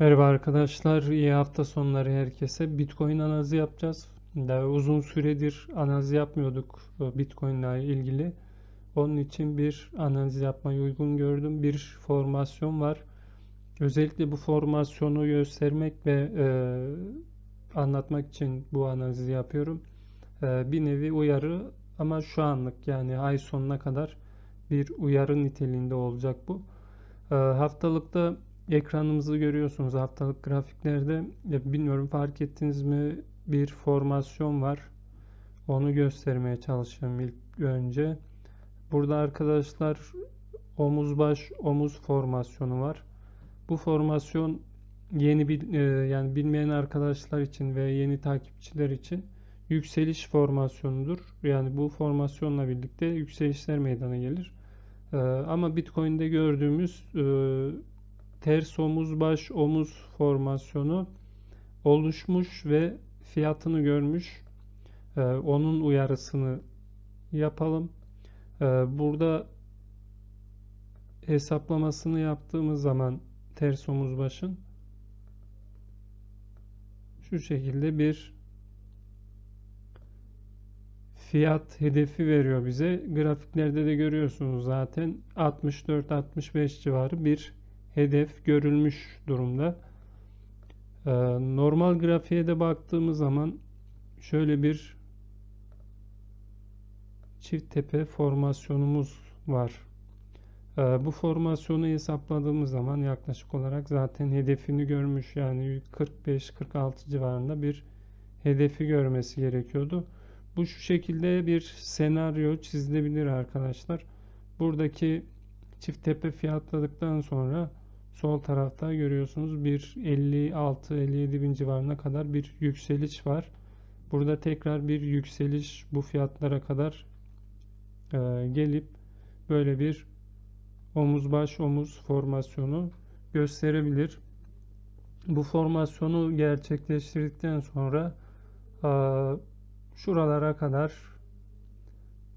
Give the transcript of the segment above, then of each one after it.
Merhaba arkadaşlar, iyi hafta sonları herkese. Bitcoin analizi yapacağız. Daha uzun süredir analiz yapmıyorduk e, Bitcoin ile ilgili. Onun için bir analiz yapmayı uygun gördüm. Bir formasyon var. Özellikle bu formasyonu göstermek ve e, anlatmak için bu analizi yapıyorum. E, bir nevi uyarı ama şu anlık yani ay sonuna kadar bir uyarı niteliğinde olacak bu. E, haftalıkta ekranımızı görüyorsunuz haftalık grafiklerde. Ya bilmiyorum fark ettiniz mi bir formasyon var. Onu göstermeye çalışıyorum ilk önce. Burada arkadaşlar omuz baş omuz formasyonu var. Bu formasyon yeni bil, e, yani bilmeyen arkadaşlar için ve yeni takipçiler için yükseliş formasyonudur. Yani bu formasyonla birlikte yükselişler meydana gelir. E, ama Bitcoin'de gördüğümüz e, ters omuz baş omuz formasyonu oluşmuş ve fiyatını görmüş. Ee, onun uyarısını yapalım. Ee, burada hesaplamasını yaptığımız zaman ters omuz başın şu şekilde bir fiyat hedefi veriyor bize. Grafiklerde de görüyorsunuz zaten 64-65 civarı bir hedef görülmüş durumda. Ee, normal grafiğe de baktığımız zaman şöyle bir çift tepe formasyonumuz var. Ee, bu formasyonu hesapladığımız zaman yaklaşık olarak zaten hedefini görmüş yani 45-46 civarında bir hedefi görmesi gerekiyordu. Bu şu şekilde bir senaryo çizilebilir arkadaşlar. Buradaki çift tepe fiyatladıktan sonra sol tarafta görüyorsunuz bir 56-57 bin civarına kadar bir yükseliş var. Burada tekrar bir yükseliş bu fiyatlara kadar e, gelip böyle bir omuz baş omuz formasyonu gösterebilir. Bu formasyonu gerçekleştirdikten sonra e, şuralara kadar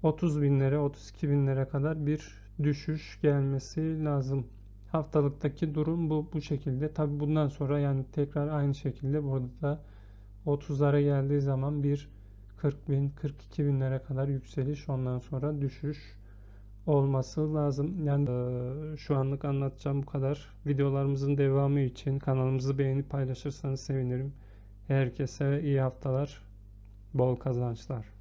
30 binlere 32 binlere kadar bir düşüş gelmesi lazım. Haftalıktaki durum bu bu şekilde. Tabi bundan sonra yani tekrar aynı şekilde burada da 30'lara geldiği zaman bir 40 bin 42 binlere kadar yükseliş ondan sonra düşüş olması lazım. Yani e, şu anlık anlatacağım bu kadar. Videolarımızın devamı için kanalımızı beğenip paylaşırsanız sevinirim. Herkese iyi haftalar, bol kazançlar.